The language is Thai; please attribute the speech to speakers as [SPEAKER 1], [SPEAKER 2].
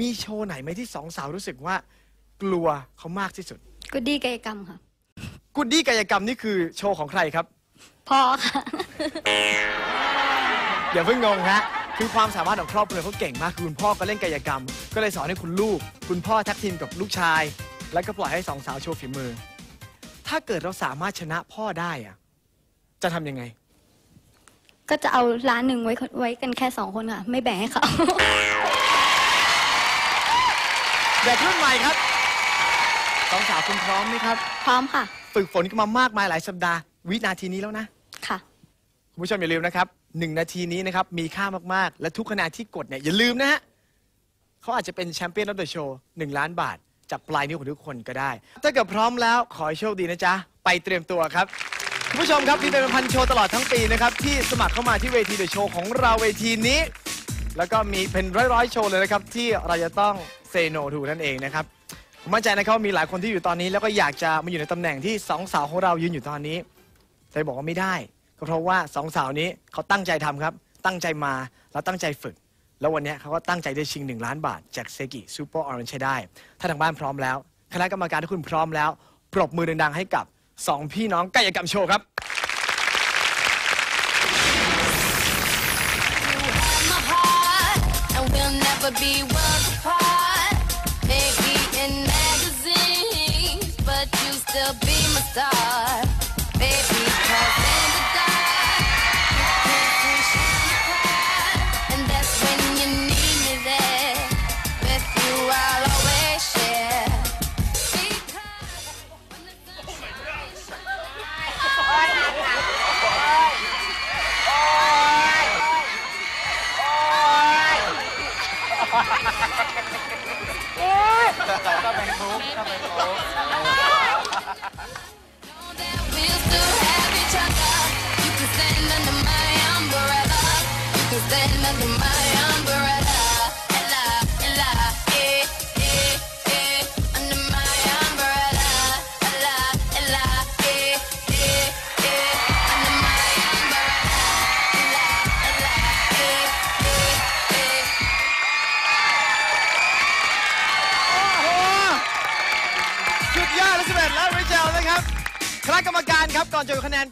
[SPEAKER 1] มีโชว์ไหนไหมที่สองสาวรู้สึกว่า กลัวเขามากที่สุด
[SPEAKER 2] ก็ดีกายกรรมค่ะ
[SPEAKER 1] กุดดี้กายกรรมนี่คือโชว์ของใครครับ
[SPEAKER 2] พ่อค่ะ
[SPEAKER 1] อย่าเพิ่งงงฮะ คือความสามารถของครอบครัวเขาเก่งมากคือคุณพ่อก็เล่นกายกรรม ก็เลยสอนให้คุณลูก คุณพ่อแทักทีมกับลูกชาย แล้วก็ปล่อยให้สองสาวโชว์ฝีมือ ถ้าเกิดเราสามารถชนะพ่อได้อะจะทำยังไง
[SPEAKER 2] ก็จะเอาร้านหนึ่งไว้ไว้กันแค่สองคนค่ะ ไม่แบ่งให้เขา
[SPEAKER 1] เด็กรุ่นใหม่ครับสองสาวคุณพร้อมไหมครับ
[SPEAKER 2] พร้อมค่ะ
[SPEAKER 1] ฝึกฝนกันมามากมายหลายสัปดาห์ วินาทีนี้แล้วนะ
[SPEAKER 2] ค่ะ
[SPEAKER 1] คุณผู้ชมอย่าลืมนะครับหนึ่งนาทีนี้นะครับ มีค่ามาก ๆ และทุกคะแนนที่กดเนี่ยอย่าลืมนะฮะเขาอาจจะเป็นแชมเปี้ยนร f เดอะโชว์หนึ่งล้านบาท จากปลายนิ้วของทุกคนก็ได้ ถ้าเกิดพร้อมแล้วขอให้โชคดีนะจ๊ะ ไปเตรียมตัวครับ คุณผู้ชมครับมีเป็นพันโชว์ตลอดทั้งปีนะครับ ที่สมัครเข้ามาที่เวทีเดอะโชว์ของเราเวทีนี้ แล้วก็มีเป็นร้อยๆโชว์เลยนะครับที่เราจะต้อง เซโนทูนั่นเองนะครับผมมั่นใจนะครับว่ามีหลายคนที่อยู่ตอนนี้ แล้วก็อยากจะมาอยู่ในตำแหน่งที่สองสาวของเรายืนอยู่ตอนนี้ แต่บอกว่าไม่ได้ก็เพราะว่าสองสาวนี้เขาตั้งใจทำครับ ตั้งใจมาแล้วตั้งใจฝึก แล้ววันนี้เขาก็ตั้งใจได้ชิง 1 ล้านบาท จากเซกิซูเปอร์ออเรนจ์ใช้ได้ ถ้าทางบ้านพร้อมแล้ว คณะกรรมการทุกคนพร้อมแล้ว ปรบมือดังๆให้กับ 2 พี่น้องกายกรรมโชว์ครับ
[SPEAKER 3] my heart, and we'll never be worlds apart. Maybe in magazines, but you still be my star, baby. 'cause in the dark, you can't and that's when you need me there. With you, I'll always share. Because when the sun We'll
[SPEAKER 1] สุดยอดและสิบเอ็ดแล้วริเจลนะครับคณะกรรมการครับก่อนจะคะแนน